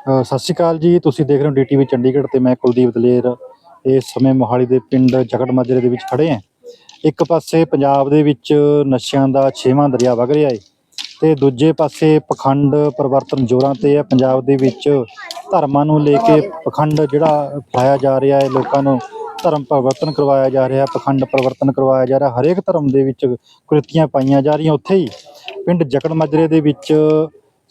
ਸਤਿ ਸ਼੍ਰੀ ਅਕਾਲ ਜੀ। ਤੁਸੀਂ ਦੇਖ ਰਹੇ ਹੋ ਡੀਟੀਵੀ ਚੰਡੀਗੜ੍ਹ ਤੇ ਮੈਂ ਕੁਲਦੀਪ ਦਲੇਰ। ਇਸ ਸਮੇਂ ਮੋਹਾਲੀ ਦੇ ਪਿੰਡ ਜਗੜ ਮਾਜਰੇ ਦੇ ਵਿੱਚ ਖੜੇ ਹਾਂ। ਇੱਕ ਪਾਸੇ ਪੰਜਾਬ ਦੇ ਵਿੱਚ ਨਸ਼ਿਆਂ ਦਾ ਛੇਵਾਂ ਦਰਿਆ ਵਗ ਰਿਹਾ ਏ ਤੇ ਦੂਜੇ ਪਾਸੇ ਪਖੰਡ ਪਰਿਵਰਤਨ ਜ਼ੋਰਾਂ ਤੇ ਹੈ। ਪੰਜਾਬ ਦੇ ਵਿੱਚ ਧਰਮਾਂ ਨੂੰ ਲੈ ਕੇ ਪਖੰਡ ਜਿਹੜਾ ਫੈਲਾਇਆ ਜਾ ਰਿਹਾ ਹੈ ਲੋਕਾਂ ਨੂੰ ਧਰਮ ਪਰਿਵਰਤਨ ਕਰਵਾਇਆ ਜਾ ਰਿਹਾ, ਪਖੰਡ ਪਰਿਵਰਤਨ ਕਰਵਾਇਆ ਜਾ ਰਿਹਾ। ਹਰੇਕ ਧਰਮ ਦੇ ਵਿੱਚ ਕੁਰੀਤੀਆਂ ਪਾਈਆਂ ਜਾ ਰਹੀਆਂ ਉੱਥੇ ਹੀ। ਪਿੰਡ ਜਕੜ ਮਾਜਰੇ ਦੇ ਵਿੱਚ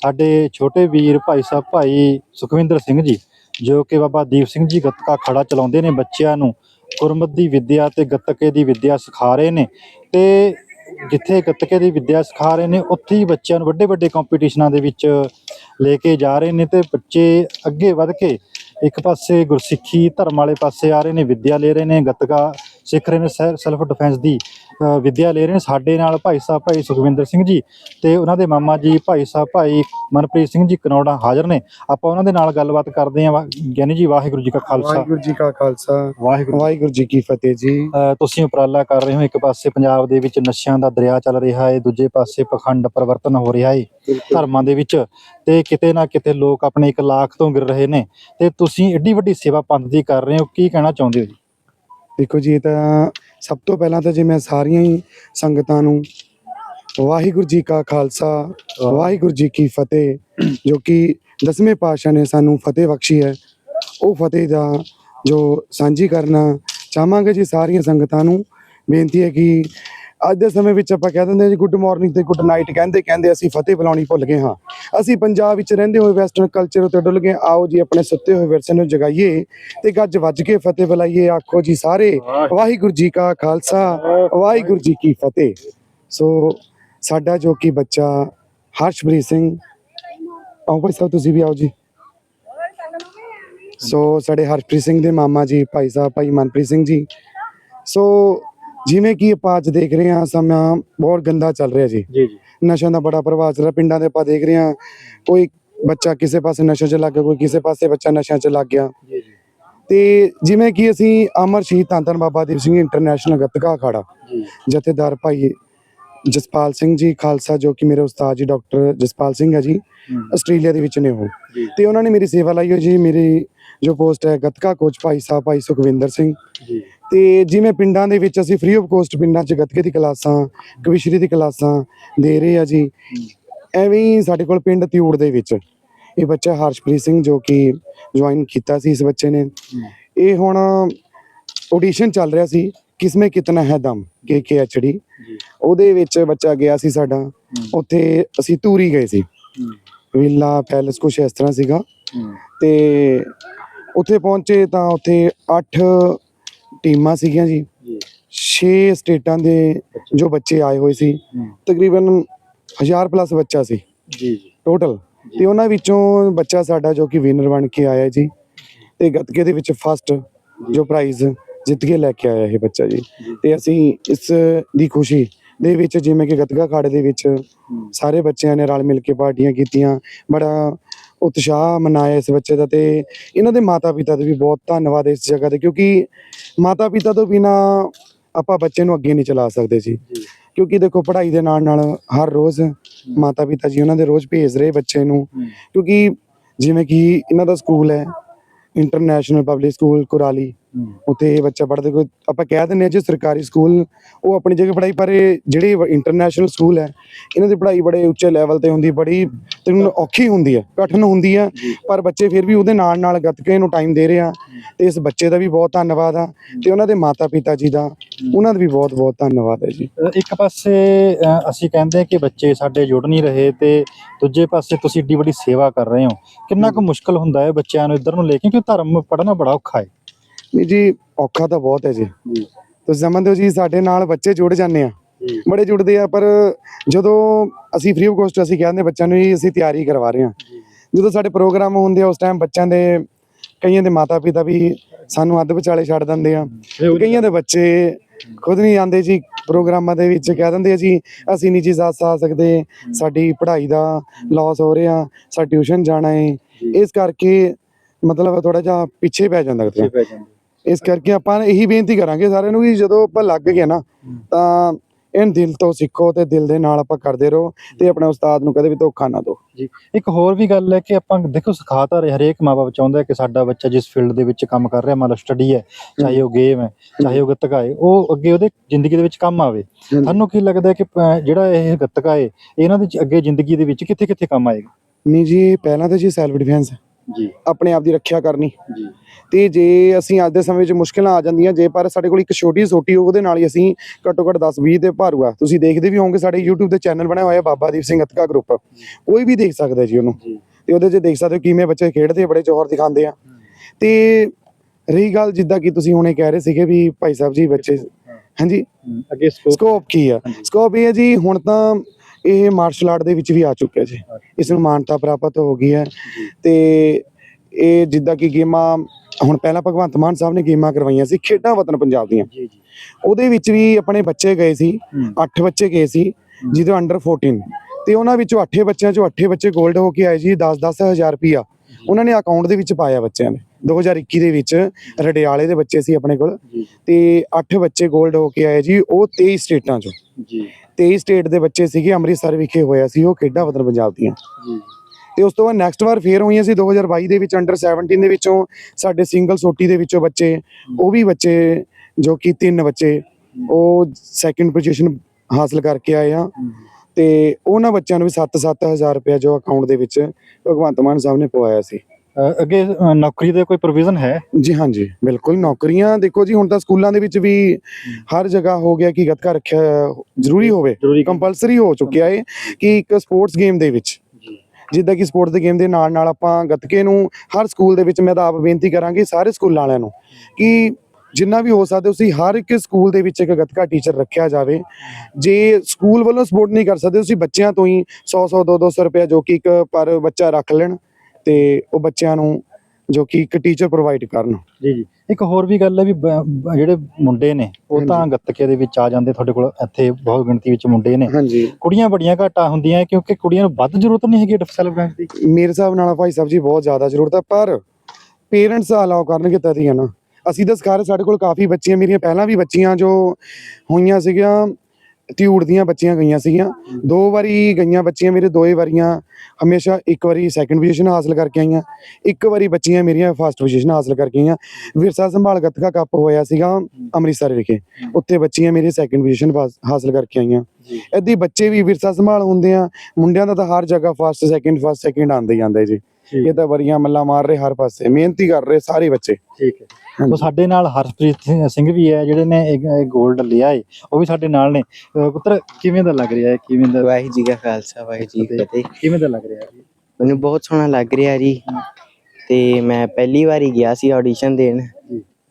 ਸਾਡੇ ਛੋਟੇ ਵੀਰ ਭਾਈ ਸਾਹਿਬ, ਭਾਈ ਸੁਖਵਿੰਦਰ ਸਿੰਘ ਜੀ, ਜੋ ਕਿ ਬਾਬਾ ਦੀਪ ਸਿੰਘ ਜੀ ਗੱਤਕਾ ਖੜਾ ਚਲਾਉਂਦੇ ਨੇ ਬੱਚਿਆਂ ਨੂੰ, ਗੁਰਮਤ ਦੀ ਵਿੱਦਿਆ ਤੇ ਗੱਤਕੇ ਦੀ ਵਿੱਦਿਆ ਸਿਖਾ ਰਹੇ ਨੇ ਤੇ ਜਿੱਥੇ ਗੱਤਕੇ ਦੀ ਵਿੱਦਿਆ ਸਿਖਾ ਰਹੇ ਨੇ, ਉੱਥੇ ਹੀ ਬੱਚਿਆਂ ਨੂੰ ਵੱਡੇ ਵੱਡੇ ਕੰਪੀਟੀਸ਼ਨਾਂ ਦੇ ਵਿੱਚ ਲੈ ਕੇ ਜਾ ਰਹੇ ਨੇ ਤੇ ਬੱਚੇ ਅੱਗੇ ਵਧ ਕੇ ਇੱਕ ਪਾਸੇ ਗੁਰਸਿੱਖੀ ਧਰਮ ਵਾਲੇ ਪਾਸੇ ਆ ਰਹੇ ਨੇ, ਵਿੱਦਿਆ ਲੈ ਰਹੇ ਨੇ, ਗੱਤਕਾ ਸਿੱਖ ਰਹੇ ਨੇ ਸੈਲਫ ਡਿਫੈਂਸ ਦੀ ਵਿੱਦਿਆ ਲੈ ਰਹੇ ਨੇ ਸਾਡੇ ਨਾਲ ਭਾਈ ਸਾਹਿਬ ਭਾਈ ਸੁਖਵਿੰਦਰ ਸਿੰਘ ਜੀ ਤੇ ਉਹਨਾਂ ਦੇ ਮਾਮਾ ਜੀ ਭਾਈ ਸਾਹਿਬ ਭਾਈ ਮਨਪ੍ਰੀਤ ਸਿੰਘ ਜੀ ਕਨੌੜਾ ਹਾਜ਼ਰ ਨੇ। ਆਪਾਂ ਉਹਨਾਂ ਦੇ ਨਾਲ ਗੱਲਬਾਤ ਕਰਦੇ ਵਾ- ਗਿਆਨੀ ਜੀ ਵਾਹਿਗੁਰੂ ਜੀ ਕਾ ਖਾਲਸਾ। ਵਾਹਿਗੁਰੂ ਜੀ ਕਾ ਖਾਲਸਾ। ਵਾਹਿਗੁਰੂ ਵਾਹਿਗੁਰੂ ਜੀ ਕੀ ਫਤਿਹ ਜੀ। ਤੁਸੀਂ ਉਪਰਾਲਾ ਕਰ ਰਹੇ ਹੋ। ਇੱਕ ਪਾਸੇ ਪੰਜਾਬ ਦੇ ਵਿੱਚ ਨਸ਼ਿਆਂ ਦਾ ਦਰਿਆ ਚੱਲ ਰਿਹਾ ਹੈ ਦੂਜੇ ਪਾਸੇ ਪਖੰਡ ਪਰਿਵਰਤਨ ਹੋ ਰਿਹਾ ਹੈ ਧਰਮਾਂ ਦੇ ਵਿੱਚ ਤੇ ਕਿਤੇ ਨਾ ਕਿਤੇ ਲੋਕ ਆਪਣੇ ਇੱਕ ਲੱਖ ਤੋਂ ਗਿਰ ਰਹੇ ਨੇ। ਤੇ ਤੁਸੀਂ ਏਡੀ ਵੱਡੀ ਸੇਵਾ ਪੰਥ ਦੀ ਕਰ ਰਹੇ ਹੋ। ਕੀ ਕਹਿਣਾ ਚਾਹੁੰਦੇ ਹੋ ਜੀ? ਦੇਖੋ ਜੀ ਇਹ ਤਾਂ ਸਭ ਤੋਂ ਪਹਿਲਾਂ ਤਾਂ ਜੀ ਮੈਂ ਸਾਰੀਆਂ ਹੀ ਸੰਗਤਾਂ ਨੂੰ ਵਾਹਿਗੁਰੂ ਜੀ ਕਾ ਖਾਲਸਾ ਵਾਹਿਗੁਰੂ ਜੀ ਕੀ ਫਤਿਹ ਜੋ ਕਿ ਦਸਵੇਂ ਪਾਤਸ਼ਾਹ ਨੇ ਸਾਨੂੰ ਫਤਿਹ ਬਖਸ਼ੀ ਹੈ। ਉਹ ਫਤਿਹ ਦਾ ਜੋ ਸਾਂਝੀ ਕਰਨਾ ਚਾਹਾਂਗੇ ਜੀ ਸਾਰੀਆਂ ਸੰਗਤਾਂ ਨੂੰ ਬੇਨਤੀ ਹੈ ਕਿ ਅੱਜ ਦੇ ਸਮੇਂ ਵਿੱਚ ਆਪਾਂ ਕਹਿ ਦਿੰਦੇ ਹਾਂ ਜੀ ਗੁੱਡ ਮਾਰਨਿੰਗ ਤੇ ਗੁੱਡ ਨਾਈਟ ਕਹਿੰਦੇ ਕਹਿੰਦੇ ਅਸੀਂ ਫਤਿਹ ਬੁਲਾਉਣੀ ਭੁੱਲ ਗਏ ਹਾਂ। ਅਸੀਂ ਪੰਜਾਬ ਵਿੱਚ ਰਹਿੰਦੇ ਹੋਏ ਵੈਸਟਰਨ ਕਲਚਰ ਉੱਤੇ ਡੁੱਲ ਗਏ ਆਓ ਜੀ, ਆਪਣੇ ਸੁੱਤੇ ਹੋਏ ਵਿਰਸੇ ਨੂੰ ਜਗਾਈਏ ਤੇ ਗੱਜ ਵੱਜ ਕੇ ਫਤਿਹ ਬੁਲਾਈਏ ਆਖੋ ਜੀ ਸਾਰੇ, ਵਾਹਿਗੁਰੂ ਜੀ ਕਾ ਖਾਲਸਾ, ਵਾਹਿਗੁਰੂ ਜੀ ਕੀ ਫਤਿਹ। ਸੋ ਸਾਡਾ ਜੋ ਕਿ ਬੱਚਾ ਹਰਸ਼ਪ੍ਰੀਤ ਸਿੰਘ, ਆਓ ਭਾਈ ਸਾਹਿਬ, ਤੁਸੀਂ ਵੀ ਆਓ ਜੀ। ਸੋ ਸਾਡੇ ਹਰਸ਼ਪ੍ਰੀਤ ਸਿੰਘ ਦੇ ਮਾਮਾ ਜੀ, ਭਾਈ ਸਾਹਿਬ, ਭਾਈ ਮਨਪ੍ਰੀਤ ਸਿੰਘ ਜੀ। ਸੋ ਜਿਵੇਂ ਕਿ ਆਪਾਂ ਅੱਜ ਦੇਖ ਰਹੇ ਹਾਂ ਸਮਾਂ ਬਹੁਤ ਗੰਦਾ ਚੱਲ ਰਿਹਾ ਜੀ। ਜੀ ਜੀ। ਨਸ਼ਿਆਂ ਦਾ ਬੜਾ ਪ੍ਰਭਾਵ ਚੱਲ ਰਿਹਾ। ਪਿੰਡਾਂ ਦੇ ਆਪਾਂ ਦੇਖ ਰਹੇ ਹਾਂ ਕੋਈ ਬੱਚਾ ਕਿਸੇ ਪਾਸੇ ਨਸ਼ੇ 'ਚ ਲੱਗ ਗਿਆ ਕੋਈ ਕਿਸੇ ਪਾਸੇ ਬੱਚਾ ਨਸ਼ਿਆਂ 'ਚ ਲੱਗ ਗਿਆ। ਜੀ ਜੀ। ਤੇ ਜਿਵੇਂ ਕਿ ਅਸੀਂ ਅਮਰ ਸ਼ਹੀਦ ਧੰਨ ਬਾਬਾ ਦੀਪ ਸਿੰਘ ਇੰਟਰਨੈਸ਼ਨਲ ਗੱਤਕਾ ਅਖਾੜਾ ਜੀ। ਜਥੇਦਾਰ ਭਾਈ ਜਸਪਾਲ ਸਿੰਘ ਜੀ ਖਾਲਸਾ ਜੋ ਕਿ ਮੇਰੇ ਉਸਤਾਦ ਜੀ ਡਾਕਟਰ ਜਸਪਾਲ ਸਿੰਘ ਹੈ ਜੀ ਆਸਟ੍ਰੇਲੀਆ ਦੇ ਵਿੱਚ ਨੇ ਉਹ। ਜੀ। ਤੇ ਉਹਨਾਂ ਨੇ ਮੇਰੀ ਸੇਵਾ ਲਈ ਹੋ ਜੀ। ਮੇਰੀ ਜੋ ਪੋਸਟ ਹੈ ਗੱਤਕਾ ਕੋਚ ਭਾਈ ਸਾਹਿਬ ਭਾਈ ਸੁਖਵਿੰਦਰ ਸਿੰਘ। ਜੀ। ਤੇ ਜਿਵੇਂ ਪਿੰਡਾਂ ਦੇ ਵਿੱਚ ਅਸੀਂ ਫ੍ਰੀ ਆਫ ਕੋਸਟ ਪਿੰਡਾਂ 'ਚ ਗੱਤਕੇ ਦੀ ਕਲਾਸਾਂ ਕਵਿਸ਼ਰੀ ਦੀ ਕਲਾਸਾਂ ਦੇ ਰਹੇ ਆ ਜੀ। ਐਵੇਂ ਹੀ ਸਾਡੇ ਕੋਲ ਪਿੰਡ ਤਿਊੜ ਦੇ ਵਿੱਚ ਇਹ ਬੱਚਾ ਹਰਸ਼ਪ੍ਰੀਤ ਸਿੰਘ ਜੋ ਕਿ ਜੁਆਇਨ ਕੀਤਾ ਸੀ ਇਸ ਬੱਚੇ ਨੇ। ਇਹ ਹੁਣ ਆਡੀਸ਼ਨ ਚੱਲ ਰਿਹਾ ਸੀ ਕਿਸਮੇ ਕਿਤਨਾ ਹੈ ਦਮ ਕੇ ਕੇ ਐਚਡੀ ਉਹਦੇ ਵਿੱਚ ਬੱਚਾ ਗਿਆ ਸੀ ਸਾਡਾ। ਉੱਥੇ ਅਸੀਂ ਧੂਰੀ ਗਏ ਸੀ। ਵਿਲਾ ਪੈਲਸ ਕੁਛ ਇਸ ਤਰ੍ਹਾਂ ਸੀਗਾ। ਤੇ ਉੱਥੇ ਪਹੁੰਚੇ ਤਾਂ ਉੱਥੇ 8 ਟੀਮਾਂ ਸੀਗੀਆਂ ਜੀ। ਜੀ। 6 ਸਟੇਟਾਂ ਦੇ ਜੋ ਬੱਚੇ ਆਏ ਹੋਏ ਸੀ। ਤਕਰੀਬਨ 1000 ਪਲੱਸ ਬੱਚਾ ਸੀ। ਜੀ ਜੀ। ਟੋਟਲ ਤੇ ਉਹਨਾਂ ਵਿੱਚੋਂ ਬੱਚਾ ਸਾਡਾ ਜੋ ਕਿ ਵਿਨਰ ਬਣ ਕੇ ਆਇਆ ਜੀ। ਤੇ ਗੱਤਕੇ ਦੇ ਵਿੱਚ ਫਸਟ ਜੋ। ਪ੍ਰਾਈਜ਼ ਜਿੱਤ ਕੇ ਲੈ ਕੇ ਆਇਆ ਇਹ ਬੱਚਾ ਜੀ। ਤੇ ਅਸੀਂ ਇਸ ਦੀ ਖੁਸ਼ੀ ਦੇ ਵਿੱਚ ਜਿਵੇਂ ਕਿ ਗੱਤਕਾ ਅਖਾੜੇ ਦੇ ਵਿੱਚ ਸਾਰੇ ਬੱਚਿਆਂ ਨੇ ਰਲ ਮਿਲ ਕੇ ਪਾਰਟੀਆਂ ਕੀਤੀਆਂ। ਬੜਾ ਉਤਸ਼ਾਹ ਮਨਾਇਆ ਇਸ ਬੱਚੇ ਦਾ ਤੇ ਇਹਨਾਂ ਦੇ ਮਾਤਾ ਪਿਤਾ ਦਾ ਵੀ ਬਹੁਤ ਧੰਨਵਾਦ ਇਸ ਜਗ੍ਹਾ ਤੇ ਕਿਉਂਕਿ ਮਾਤਾ ਪਿਤਾ ਤੋਂ ਬਿਨਾ ਆਪਾਂ ਬੱਚੇ ਨੂੰ ਅੱਗੇ ਨਹੀਂ ਚਲਾ ਸਕਦੇ ਜੀ। ਕਿਉਂਕਿ ਦੇਖੋ ਪੜ੍ਹਾਈ ਦੇ ਨਾਲ ਨਾਲ ਹਰ ਰੋਜ਼ ਮਾਤਾ ਪਿਤਾ ਜੀ ਉਹਨਾਂ ਦੇ ਰੋਜ਼ ਭੇਜ ਰਹੇ ਬੱਚੇ ਨੂੰ ਕਿਉਂਕਿ ਜਿਵੇਂ ਕਿ ਇਹਨਾਂ ਦਾ ਸਕੂਲ ਹੈ ਇੰਟਰਨੈਸ਼ਨਲ ਪਬਲਿਕ ਸਕੂਲ ਕੁਰਾਲੀ। ਉੱਥੇ ਇਹ ਬੱਚਾ ਪੜ੍ਹਦੇ ਕੋਈ ਆਪਾਂ ਕਹਿ ਦਿੰਦੇ ਹਾਂ ਜੀ ਸਰਕਾਰੀ ਸਕੂਲ ਉਹ ਆਪਣੀ ਜਗ੍ਹਾ ਪੜ੍ਹਾਈ ਪਰ ਇਹ ਜਿਹੜੇ ਇੰਟਰਨੈਸ਼ਨਲ ਸਕੂਲ ਹੈ ਇਹਨਾਂ ਦੀ ਪੜ੍ਹਾਈ ਬੜੇ ਉੱਚੇ ਲੈਵਲ ਤੇ ਹੁੰਦੀ ਬੜੀ ਤੈਨੂੰ ਔਖੀ ਹੁੰਦੀ ਹੈ ਕਠਿਨ ਹੁੰਦੀ ਹੈ। ਪਰ ਬੱਚੇ ਫਿਰ ਵੀ ਉਹਦੇ ਨਾਲ ਨਾਲ ਗੱਤਕੇ ਨੂੰ ਟਾਈਮ ਦੇ ਰਹੇ ਆ ਤੇ ਇਸ ਬੱਚੇ ਦਾ ਵੀ ਬਹੁਤ ਧੰਨਵਾਦ ਆ ਤੇ ਉਹਨਾਂ ਦੇ ਮਾਤਾ ਪਿਤਾ ਜੀ ਦਾ ਉਹਨਾਂ ਦਾ ਵੀ ਬਹੁਤ ਬਹੁਤ ਧੰਨਵਾਦ ਹੈ ਜੀ। ਇੱਕ ਪਾਸੇ ਅ, ਅਸੀਂ ਕਹਿੰਦੇ ਕਿ ਬੱਚੇ ਸਾਡੇ ਜੁੜ ਨਹੀਂ ਰਹੇ ਤੇ ਦੂਜੇ ਪਾਸੇ ਤੁਸੀਂ ਏਡੀ ਵੱਡੀ ਸੇਵਾ ਕਰ ਰਹੇ ਹੋ। ਕਿੰਨਾ ਕੁ ਮੁਸ਼ਕਲ ਹੁੰਦਾ ਹੈ ਬੱਚਿਆਂ ਨੂੰ ਇੱਧਰ ਨੂੰ ਲੈ ਕੇ ਕਿਉਂਕਿ ਧਰਮ ਪੜ੍ਹਨਾ ਬੜਾ ਔਖਾ ਹੈ। ਨਹੀਂ ਜੀ ਔਖਾ ਤਾਂ ਬਹੁਤ ਹੈ ਜੀ। ਤੁਸੀਂ ਸਮਝਦੇ ਹੋ ਜੀ ਸਾਡੇ ਨਾਲ ਬੱਚੇ ਜੁੜ ਜਾਂਦੇ ਆ। ਬੜੇ ਜੁੜਦੇ ਆ ਪਰ ਜਦੋਂ ਅਸੀਂ ਫ੍ਰੀ ਆਫ ਕੋਸਟ ਅਸੀਂ ਕਹਿੰਦੇ ਬੱਚਿਆਂ ਨੂੰ ਜੀ ਅਸੀਂ ਤਿਆਰੀ ਕਰਵਾ ਰਹੇ ਹਾਂ ਜਦੋਂ ਸਾਡੇ ਪ੍ਰੋਗਰਾਮ ਹੁੰਦੇ ਆ ਉਸ ਟਾਈਮ ਬੱਚਿਆਂ ਦੇ ਕਈਆਂ ਦੇ ਮਾਤਾ ਪਿਤਾ ਵੀ ਸਾਨੂੰ ਅੱਧ ਵਿਚਾਲੇ ਛੱਡ ਦਿੰਦੇ ਆ। ਕਈਆਂ ਦੇ ਬੱਚੇ ਖੁਦ ਨਹੀਂ ਆਉਂਦੇ ਜੀ ਪ੍ਰੋਗਰਾਮਾਂ ਦੇ ਵਿੱਚ ਕਹਿ ਦਿੰਦੇ ਆ ਜੀ ਅਸੀਂ ਨਹੀਂ ਜੀ ਸਾਥ ਆ ਸਕਦੇ ਸਾਡੀ ਪੜ੍ਹਾਈ ਦਾ ਲਾਸ ਹੋ ਰਿਹਾ ਸਾ ਟਿਊਸ਼ਨ ਜਾਣਾ ਹੈ ਇਸ ਕਰਕੇ ਮਤਲਬ ਥੋੜਾ ਜਿਹਾ ਪਿੱਛੇ ਪੈ ਜਾਂਦਾ ਬੱਚਾ। ਇਸ ਕਰਕੇ ਆਪਾਂ ਇਹੀ ਬੇਨਤੀ ਕਰਾਂਗੇ ਸਾਰਿਆਂ ਨੂੰ ਕਿ ਜਦੋਂ ਆਪਾਂ ਲੱਗ ਗਏ ਨਾ ਤਾਂ ਇਹਨ ਦਿਲ ਤੋਂ ਸਿੱਖੋ ਤੇ ਦਿਲ ਦੇ ਨਾਲ ਆਪਾਂ ਕਰਦੇ ਰਹੋ ਤੇ ਆਪਣੇ ਉਸਤਾਦ ਨੂੰ ਕਦੇ ਵੀ ਧੋਖਾ ਨਾ ਦਿਓ। ਜੀ ਇੱਕ ਹੋਰ ਵੀ ਗੱਲ ਹੈ ਕਿ ਆਪਾਂ ਦੇਖੋ ਸਿਖਾ ਤਾਂ ਰਹੇ ਹਰੇਕ ਮਾਪੇ ਚਾਹੁੰਦਾ ਹੈ ਕਿ ਸਾਡਾ ਬੱਚਾ ਜਿਸ ਫੀਲਡ ਦੇ ਵਿੱਚ ਕੰਮ ਕਰ ਰਿਹਾ ਮੰਨ ਲਓ ਸਟੱਡੀ ਹੈ ਚਾਹੇ ਉਹ ਗੇਮ ਹੈ ਚਾਹੇ ਉਹ ਗੱਤਕਾ ਹੈ ਉਹ ਅੱਗੇ ਉਹਦੇ ਜ਼ਿੰਦਗੀ ਦੇ ਵਿੱਚ ਕੰਮ ਆਵੇ। ਤੁਹਾਨੂੰ ਕੀ ਲੱਗਦਾ ਹੈ ਕਿ ਜਿਹੜਾ ਇਹ ਗੱਤਕਾ ਹੈ ਇਹਨਾਂ ਦੇ ਅੱਗੇ ਜ਼ਿੰਦਗੀ ਦੇ ਵਿੱਚ ਕਿੱਥੇ ਕਿੱਥੇ ਕੰਮ ਆਏਗਾ? ਨਹੀਂ ਜੀ ਪਹਿਲਾਂ ਤਾਂ ਜੀ ਸੈਲਫ ਡਿਫੈਂਸ ਜੀ। ਆਪਣੇ ਆਪ ਦੀ ਰੱਖਿਆ ਕਰਨੀ। ਜੀ। ਤੇ ਜੇ ਅਸੀਂ ਅੱਜ ਦੇ ਸਮੇਂ ਵਿੱਚ ਮੁਸ਼ਕਿਲਾਂ ਆ ਜਾਂਦੀਆਂ ਜੇ ਪਰ ਸਾਡੇ ਕੋਲ ਇੱਕ ਛੋਟੀ ਸੋਟੀ ਉਹਦੇ ਨਾਲ ਹੀ ਅਸੀਂ ਘੱਟੋ ਘੱਟ 10 20 ਦੇ ਭਾਰੂਆ ਤੁਸੀਂ ਦੇਖਦੇ ਵੀ ਹੋਵੋਗੇ ਸਾਡੇ YouTube ਤੇ ਚੈਨਲ ਬਣਿਆ ਹੋਇਆ ਬਾਬਾ ਦੀਪ ਸਿੰਘ ਅਤਕਾ ਗਰੁੱਪ ਕੋਈ ਵੀ ਦੇਖ ਸਕਦਾ ਜੀ ਉਹਨੂੰ। ਤੇ ਉਹਦੇ 'ਚ ਦੇਖ ਸਕਦੇ ਹੋ ਕਿਵੇਂ ਬੱਚੇ ਖੇਡਦੇ ਬੜੇ ਜੋਹਰ ਦਿਖਾਉਂਦੇ ਆ। ਤੇ ਰਹੀ ਗੱਲ ਜਿੱਦਾਂ ਕਿ ਤੁਸੀਂ ਹੁਣੇ ਕਹਿ ਰਹੇ ਸੀਗੇ ਵੀ ਭਾਈ ਸਾਹਿਬ ਜੀ ਬੱਚੇ ਹਾਂਜੀ। ਅੱਗੇ ਸਕੋਪ ਕੀ ਆ। ਸਕੋਪ ਇਹ ਹੈ ਜੀ ਹੁਣ ਤਾਂ ਇਹ ਮਾਰਸ਼ਲ ਆਰਟ ਦੇ ਵਿੱਚ ਵੀ ਆ ਚੁੱਕਿਆ ਜੀ। ਇਸ ਨੂੰ ਮਾਨਤਾ ਪ੍ਰਾਪਤ ਹੋ ਗਈ ਹੈ। ਤੇ ਇਹ ਜਿੱਦਾਂ ਕਿ ਗੇਮਾਂ ਹੁਣ ਪਹਿਲਾਂ ਭਗਵੰਤ ਮਾਨ ਸਾਹਿਬ ਨੇ ਗੇਮਾਂ ਕਰਵਾਈਆਂ ਸੀ ਖੇਡਾਂ ਵਤਨ ਪੰਜਾਬ ਦੀਆਂ। ਉਹਦੇ ਵਿੱਚ ਵੀ ਆਪਣੇ ਬੱਚੇ ਗਏ ਸੀ ਹਮ, 8 ਬੱਚੇ ਗਏ ਸੀ ਜਿਹਦੇ ਅੰਡਰ 14 ਤੇ ਉਹਨਾਂ ਵਿੱਚੋਂ 8 ਬੱਚਿਆਂ ਚੋਂ 8 ਬੱਚੇ 골ਡ ਹੋ ਕੇ ਆਏ ਜੀ 10-10 ਹਜ਼ਾਰ ਰੁਪਿਆ ਉਹਨਾਂ ਨੇ ਅਕਾਊਂਟ ਦੇ ਵਿੱਚ ਪਾਇਆ ਬੱਚਿਆਂ ਦੇ 2021 ਦੇ ਵਿੱਚ ਰਡਿਆਲੇ ਦੇ ਬੱਚੇ ਸੀ ਆਪਣੇ ਕੋਲ। ਤੇ 8 ਬੱਚੇ 골ਡ ਹੋ ਕੇ ਆਏ ਜੀ ਉਹ 23 ਸਟੇਟਾਂ ਚੋਂ। ਜੀ। 23 ਸਟੇਟ ਦੇ ਬੱਚੇ ਸੀਗੇ ਅੰਮ੍ਰਿਤਸਰ ਵਿਖੇ ਹੋਇਆ ਸੀ ਉਹ ਖੇਡਾਂ ਵਤਨ ਪੰਜਾਬ ਦੀਆਂ। ਜੀ। ਤੇ ਉਸ ਤੋਂ ਬਾਅਦ ਨੈਕਸਟ ਵਾਰ ਫੇਰ ਹੋਈਆਂ ਸੀ 2022 ਦੇ ਵਿੱਚ ਅੰਡਰ 17 ਦੇ ਵਿੱਚੋਂ ਸਾਡੇ ਸਿੰਗਲ ਸੋਟੀ ਦੇ ਵਿੱਚੋਂ ਬੱਚੇ ਉਹ ਵੀ ਬੱਚੇ ਜੋ ਕਿ ਤਿੰਨ ਬੱਚੇ ਉਹ ਸੈਕੰਡ ਪੋਜੀਸ਼ਨ ਹਾਸਲ ਕਰਕੇ ਆਏ ਆ। ਤੇ ਉਹਨਾਂ ਬੱਚਿਆਂ ਨੂੰ ਵੀ 7-7000 ਰੁਪਏ ਜੋ ਅਕਾਊਂਟ ਦੇ ਵਿੱਚ ਭਗਵੰਤ ਮਾਨ ਸਾਹਿਬ ਨੇ ਪਵਾਇਆ ਸੀ। ਅੱਗੇ ਅ, ਨੌਕਰੀ ਦਾ ਕੋਈ ਪ੍ਰੋਵੀਜ਼ਨ ਹੈ? ਜੀ ਹਾਂਜੀ ਬਿਲਕੁਲ। ਨੌਕਰੀਆਂ ਦੇਖੋ ਜੀ ਹੁਣ ਤਾਂ ਸਕੂਲਾਂ ਦੇ ਵਿੱਚ ਵੀ ਹਰ ਜਗ੍ਹਾ ਹੋ ਗਿਆ ਕਿ ਗੱਤਕਾ ਰੱਖਿਆ ਜ਼ਰੂਰੀ ਹੋਵੇ ਜ਼ਰੂਰੀ ਕੰਪਲਸਰੀ ਹੋ ਚੁੱਕਿਆ ਹੈ ਕਿ ਇੱਕ ਸਪੋਰਟਸ ਗੇਮ ਦੇ ਵਿੱਚ। ਜੀ। ਜਿੱਦਾਂ ਕਿ ਸਪੋਰਟਸ ਦੇ ਗੇਮ ਦੇ ਨਾਲ ਨਾਲ ਆਪਾਂ ਗੱਤਕੇ ਨੂੰ ਹਰ ਸਕੂਲ ਦੇ ਵਿੱਚ ਮੈਂ ਤਾਂ ਆਪ ਬੇਨਤੀ ਕਰਾਂਗੀ ਸਾਰੇ ਸਕੂਲਾਂ ਵਾਲਿਆਂ ਨੂੰ ਕਿ ਜਿੰਨਾ ਵੀ ਹੋ ਸਕਦਾ ਤੁਸੀਂ ਹਰ ਇੱਕ ਸਕੂਲ ਦੇ ਵਿੱਚ ਇੱਕ ਗੱਤਕਾ ਟੀਚਰ ਰੱਖਿਆ ਜਾਵੇ। ਜੇ ਸਕੂਲ ਵੱਲੋਂ ਸਪੋਰਟ ਨਹੀਂ ਕਰ ਸਕਦੇ ਤੁਸੀਂ ਬੱਚਿਆਂ ਤੋਂ ਹੀ 100 100 200 ਰੁਪਏ ਜੋ ਕਿ ਇੱਕ ਪਰ ਬੱਚਾ ਰੱਖ ਲੈਣ। ਤੇ ਉਹ ਬੱਚਿਆਂ ਨੂੰ ਜੋ ਕਿ ਇੱਕ ਟੀਚਰ ਪ੍ਰੋਵਾਈਡ ਕਰਨ। ਜੀ ਜੀ। ਇੱਕ ਹੋਰ ਵੀ ਗੱਲ ਹੈ ਵੀ ਬ- ਬ- ਜਿਹੜੇ ਮੁੰਡੇ ਨੇ ਉਹ ਤਾਂ। ਗੱਤਕੇ ਦੇ ਵਿੱਚ ਆ ਜਾਂਦੇ ਤੁਹਾਡੇ ਕੋਲ ਇੱਥੇ ਬਹੁਤ ਗਿਣਤੀ ਵਿੱਚ ਮੁੰਡੇ ਨੇ। ਹਾਂਜੀ। ਕੁੜੀਆਂ ਬੜੀਆਂ ਘੱਟ ਹੁੰਦੀਆਂ ਕਿਉਂਕਿ ਕੁੜੀਆਂ ਨੂੰ ਵੱਧ ਜ਼ਰੂਰਤ ਨਹੀਂ ਹੈਗੀ ਸੈਲਫ ਡਿਫੈਂਸ ਦੀ। ਮੇਰੇ ਹਿਸਾਬ ਨਾਲ ਭਾਈ ਸਾਹਿਬ ਜੀ ਬਹੁਤ ਜ਼ਿਆਦਾ ਜ਼ਰੂਰਤ ਹੈ ਪਰ ਪੇਰੈਂਟਸ ਅਲਾਉ ਕਰਨਗੇ ਤਦ ਹੀ ਹੈ ਨਾ। ਅਸੀਂ ਤਾਂ ਸਿਖਾ ਰਹੇ ਸਾਡੇ ਕੋਲ ਕਾਫੀ ਬੱਚੀਆਂ ਮੇਰੀਆਂ ਪਹਿਲਾਂ ਵੀ ਬੱਚੀਆਂ ਜੋ ਹੋਈਆਂ ਸੀਗੀਆਂ ਤਿਊੜ ਦੀਆਂ ਬੱਚੀਆਂ ਗਈਆਂ ਸੀਗੀਆਂ। ਦੋ ਵਾਰੀ ਗਈਆਂ ਬੱਚੀਆਂ ਮੇਰੇ ਦੋਏ ਵਾਰੀਆਂ ਹਮੇਸ਼ਾ ਇੱਕ ਵਾਰੀ ਸੈਕੰਡ ਪੋਜੀਸ਼ਨ ਹਾਸਲ ਕਰਕੇ ਆਈਆਂ ਇੱਕ ਵਾਰੀ ਬੱਚੀਆਂ ਮੇਰੀਆਂ ਫਸਟ ਪੋਜੀਸ਼ਨ ਹਾਸਲ ਕਰਕੇ ਆਈਆਂ। ਵਿਰਸਾ ਸੰਭਾਲ ਗੱਤਕਾ ਕੱਪ ਹੋਇਆ ਸੀਗਾ ਅੰਮ੍ਰਿਤਸਰ ਵਿਖੇ ਉੱਥੇ ਬੱਚੀਆਂ ਮੇਰੀ ਸੈਕੰਡ ਪੋਜੀਸ਼ਨ ਹਾਸਲ ਕਰਕੇ ਆਈਆਂ। ਏਦੀ ਬੱਚੇ ਵੀ ਵਿਰਸਾ ਸੰਭਾਲ ਹੁੰਦੇ ਆ ਮੁੰਡਿਆਂ ਦਾ ਤਾਂ ਹਰ ਜਗ੍ਹਾ ਫਸਟ ਸੈਕਿੰਡ ਫਸਟ ਸੈਕਿੰਡ ਆਉਂਦੇ ਆਉਂਦੇ ਜੀ। ਇਹ ਤਾਂ ਬੜੀਆਂ ਮੱਲਾ ਮਾਰ ਰਹੇ ਹਰ ਪਾਸੇ ਮਿਹਨਤੀ ਕਰ ਰਹੇ ਸਾਰੇ ਬੱਚੇ। ਠੀਕ ਹੈ। ਉਹ ਸਾਡੇ ਨਾਲ ਹਰਪ੍ਰੀਤ ਸਿੰਘ- ਵੀ ਹੈ ਜਿਹੜੇ ਨੇ 골ਡ ਲਿਆ ਏ ਉਹ ਵੀ ਸਾਡੇ ਨਾਲ ਨੇ। ਪੁੱਤਰ ਕਿਵੇਂ ਦਾ ਲੱਗ ਰਿਹਾ ਹੈ ਕਿਵੇਂ ਦਾ ਵਾਹਿਗੁਰੂ ਜੀ ਕਾ ਖਾਲਸਾ ਵਾਹਿਗੁਰੂ ਜੀ ਕੀ ਫਤਿਹ। ਕਿਵੇਂ ਦਾ ਲੱਗ ਰਿਹਾ ਹੈ ਮੈਨੂੰ ਬਹੁਤ ਸੋਹਣਾ ਲੱਗ ਰਿਹਾ ਜੀ। ਤੇ ਮੈਂ ਪਹਿਲੀ ਵਾਰੀ ਗਿਆ ਸੀ ਆਡੀਸ਼ਨ ਦੇਣ।